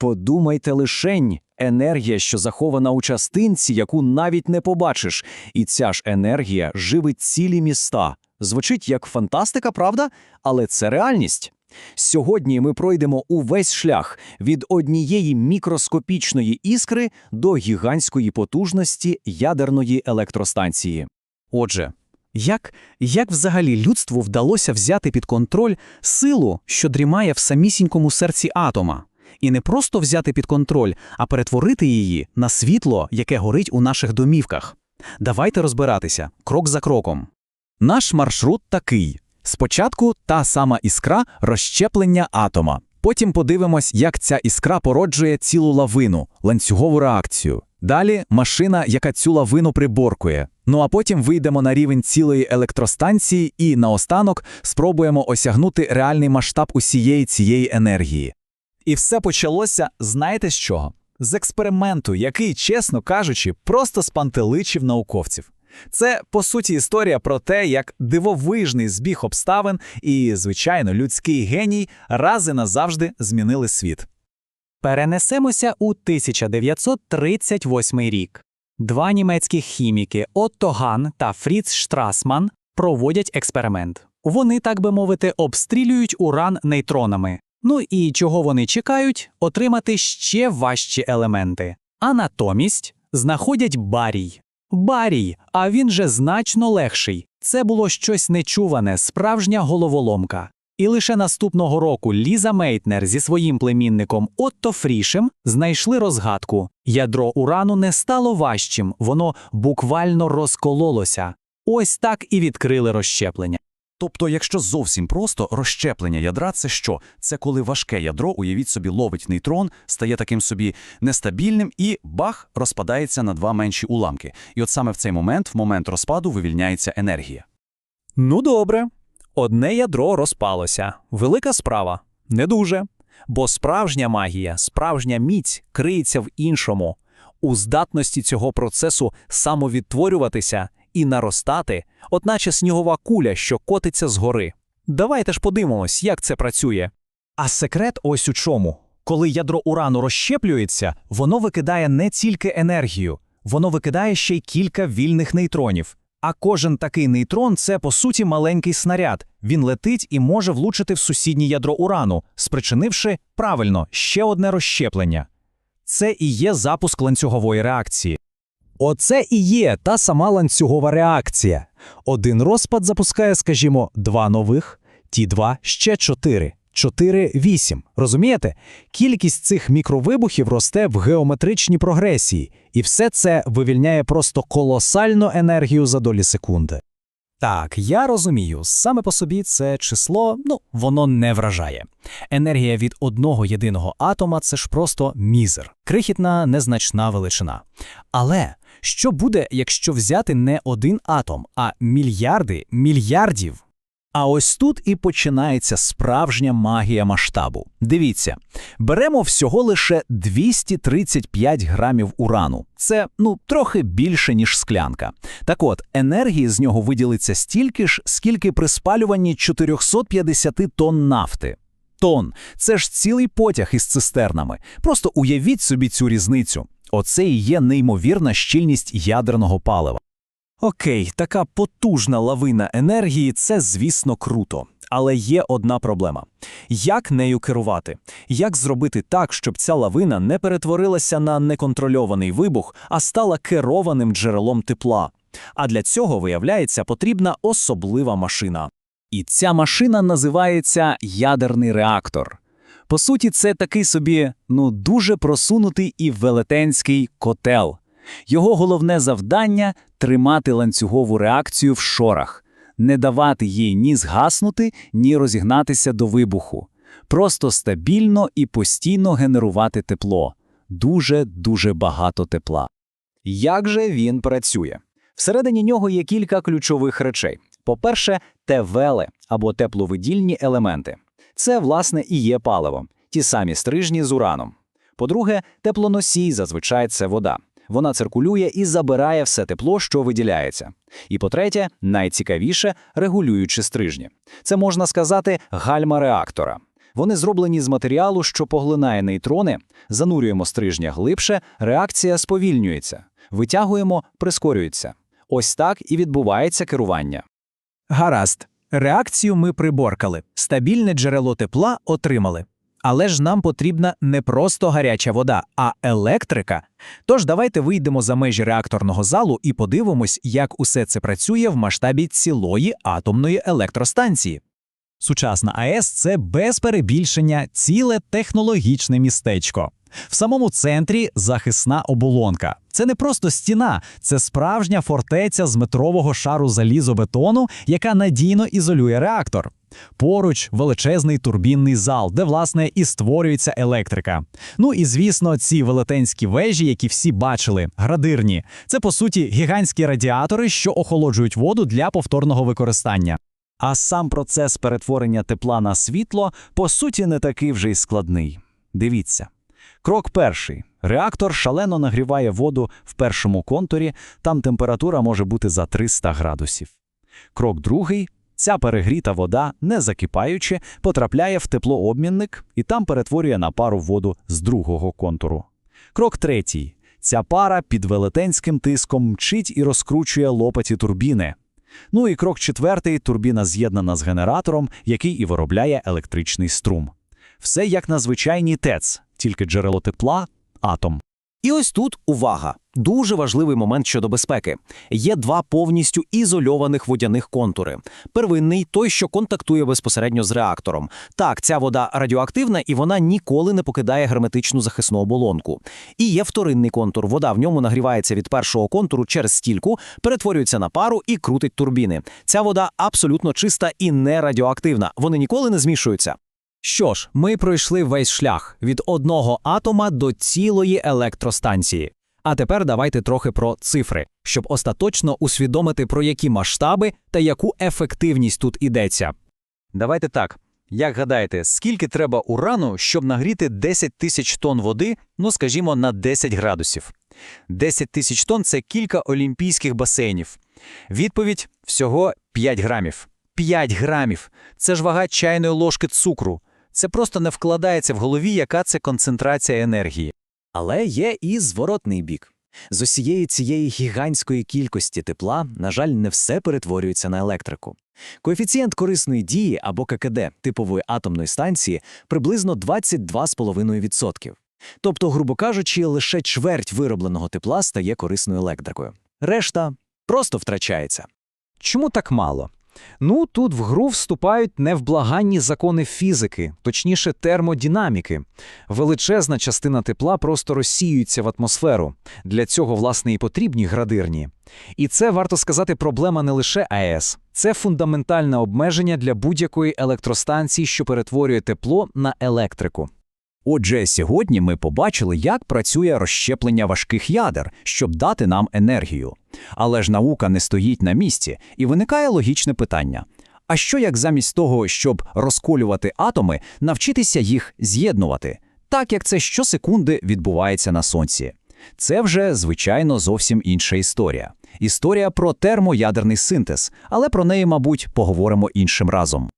Подумайте лишень, енергія, що захована у частинці, яку навіть не побачиш, і ця ж енергія живить цілі міста. Звучить як фантастика, правда? Але це реальність. Сьогодні ми пройдемо увесь шлях від однієї мікроскопічної іскри до гігантської потужності ядерної електростанції. Отже, як, як взагалі людству вдалося взяти під контроль силу, що дрімає в самісінькому серці атома? І не просто взяти під контроль, а перетворити її на світло, яке горить у наших домівках. Давайте розбиратися крок за кроком. Наш маршрут такий: спочатку та сама іскра розщеплення атома. Потім подивимось, як ця іскра породжує цілу лавину, ланцюгову реакцію. Далі машина, яка цю лавину приборкує. Ну а потім вийдемо на рівень цілої електростанції і наостанок спробуємо осягнути реальний масштаб усієї цієї енергії. І все почалося, знаєте з чого? З експерименту, який, чесно кажучи, просто спантеличив науковців. Це, по суті, історія про те, як дивовижний збіг обставин і, звичайно, людський геній рази назавжди змінили світ. Перенесемося у 1938 рік. Два німецькі хіміки Отто Ган та Фріц Штрасман проводять експеримент. Вони, так би мовити, обстрілюють уран нейтронами. Ну і чого вони чекають? Отримати ще важчі елементи. А натомість знаходять барій. Барій, а він же значно легший. Це було щось нечуване, справжня головоломка. І лише наступного року Ліза Мейтнер зі своїм племінником Отто Фрішем знайшли розгадку. Ядро урану не стало важчим, воно буквально розкололося. Ось так і відкрили розщеплення. Тобто, якщо зовсім просто, розщеплення ядра це що? Це коли важке ядро, уявіть собі, ловить нейтрон, стає таким собі нестабільним і бах розпадається на два менші уламки. І от саме в цей момент, в момент розпаду, вивільняється енергія. Ну добре. Одне ядро розпалося. Велика справа. Не дуже. Бо справжня магія, справжня міць криється в іншому, у здатності цього процесу самовідтворюватися і наростати, от наче снігова куля, що котиться згори. Давайте ж подивимось, як це працює. А секрет ось у чому. Коли ядро урану розщеплюється, воно викидає не тільки енергію, воно викидає ще й кілька вільних нейтронів. А кожен такий нейтрон це по суті маленький снаряд. Він летить і може влучити в сусіднє ядро урану, спричинивши правильно ще одне розщеплення. Це і є запуск ланцюгової реакції. Оце і є та сама ланцюгова реакція. Один розпад запускає, скажімо, два нових, ті два ще чотири. 4, 8. Розумієте? Кількість цих мікровибухів росте в геометричній прогресії, і все це вивільняє просто колосальну енергію за долі секунди. Так, я розумію, саме по собі це число, ну, воно не вражає. Енергія від одного єдиного атома це ж просто мізер, крихітна, незначна величина. Але що буде, якщо взяти не один атом, а мільярди мільярдів? А ось тут і починається справжня магія масштабу. Дивіться, беремо всього лише 235 грамів урану. Це ну трохи більше, ніж склянка. Так от, енергії з нього виділиться стільки ж, скільки при спалюванні 450 тонн нафти. Тон це ж цілий потяг із цистернами. Просто уявіть собі цю різницю. Оце і є неймовірна щільність ядерного палива. Окей, така потужна лавина енергії це, звісно, круто. Але є одна проблема: як нею керувати? Як зробити так, щоб ця лавина не перетворилася на неконтрольований вибух, а стала керованим джерелом тепла? А для цього, виявляється, потрібна особлива машина. І ця машина називається ядерний реактор. По суті, це такий собі ну дуже просунутий і велетенський котел. Його головне завдання тримати ланцюгову реакцію в шорах, не давати їй ні згаснути, ні розігнатися до вибуху, просто стабільно і постійно генерувати тепло, дуже-дуже багато тепла. Як же він працює? Всередині нього є кілька ключових речей. По-перше, тевели або тепловидільні елементи. Це, власне, і є паливо, ті самі стрижні з ураном. По-друге, теплоносій зазвичай це вода. Вона циркулює і забирає все тепло, що виділяється. І по-третє, найцікавіше регулюючи стрижні. Це можна сказати гальма реактора. Вони зроблені з матеріалу, що поглинає нейтрони, занурюємо стрижня глибше, реакція сповільнюється. Витягуємо, прискорюється. Ось так і відбувається керування. Гаразд. Реакцію ми приборкали. Стабільне джерело тепла отримали. Але ж нам потрібна не просто гаряча вода, а електрика. Тож давайте вийдемо за межі реакторного залу і подивимось, як усе це працює в масштабі цілої атомної електростанції. Сучасна АЕС це без перебільшення ціле технологічне містечко. В самому центрі захисна оболонка. Це не просто стіна, це справжня фортеця з метрового шару залізобетону, яка надійно ізолює реактор. Поруч величезний турбінний зал, де, власне, і створюється електрика. Ну і звісно, ці велетенські вежі, які всі бачили, градирні. Це по суті гігантські радіатори, що охолоджують воду для повторного використання. А сам процес перетворення тепла на світло, по суті, не такий вже й складний. Дивіться. Крок перший. Реактор шалено нагріває воду в першому контурі, там температура може бути за 300 градусів. Крок другий. Ця перегріта вода, не закипаючи, потрапляє в теплообмінник і там перетворює на пару воду з другого контуру. Крок третій. Ця пара під велетенським тиском мчить і розкручує лопаті турбіни. Ну і крок четвертий – турбіна з'єднана з генератором, який і виробляє електричний струм. Все як на звичайній ТЕЦ, тільки джерело тепла – атом. І ось тут увага! Дуже важливий момент щодо безпеки. Є два повністю ізольованих водяних контури. Первинний – той, що контактує безпосередньо з реактором. Так, ця вода радіоактивна і вона ніколи не покидає герметичну захисну оболонку. І є вторинний контур. Вода в ньому нагрівається від першого контуру через стільку, перетворюється на пару і крутить турбіни. Ця вода абсолютно чиста і не радіоактивна. Вони ніколи не змішуються. Що ж, ми пройшли весь шлях від одного атома до цілої електростанції. А тепер давайте трохи про цифри, щоб остаточно усвідомити, про які масштаби та яку ефективність тут ідеться. Давайте так. Як гадаєте, скільки треба урану, щоб нагріти 10 тисяч тонн води, ну скажімо, на 10 градусів? 10 тисяч тонн – це кілька олімпійських басейнів. Відповідь – всього 5 грамів. 5 грамів! Це ж вага чайної ложки цукру. Це просто не вкладається в голові, яка це концентрація енергії. Але є і зворотний бік. З усієї цієї гігантської кількості тепла, на жаль, не все перетворюється на електрику. Коефіцієнт корисної дії або ККД типової атомної станції приблизно 22,5%. Тобто, грубо кажучи, лише чверть виробленого тепла стає корисною електрикою. Решта просто втрачається. Чому так мало? Ну, тут в гру вступають невблаганні закони фізики, точніше термодинаміки. Величезна частина тепла просто розсіюється в атмосферу. Для цього, власне, і потрібні градирні. І це, варто сказати, проблема не лише АЕС. Це фундаментальне обмеження для будь-якої електростанції, що перетворює тепло на електрику. Отже, сьогодні ми побачили, як працює розщеплення важких ядер, щоб дати нам енергію. Але ж наука не стоїть на місці, і виникає логічне питання. А що як замість того, щоб розколювати атоми, навчитися їх з'єднувати, так як це щосекунди відбувається на Сонці? Це вже, звичайно, зовсім інша історія. Історія про термоядерний синтез, але про неї, мабуть, поговоримо іншим разом.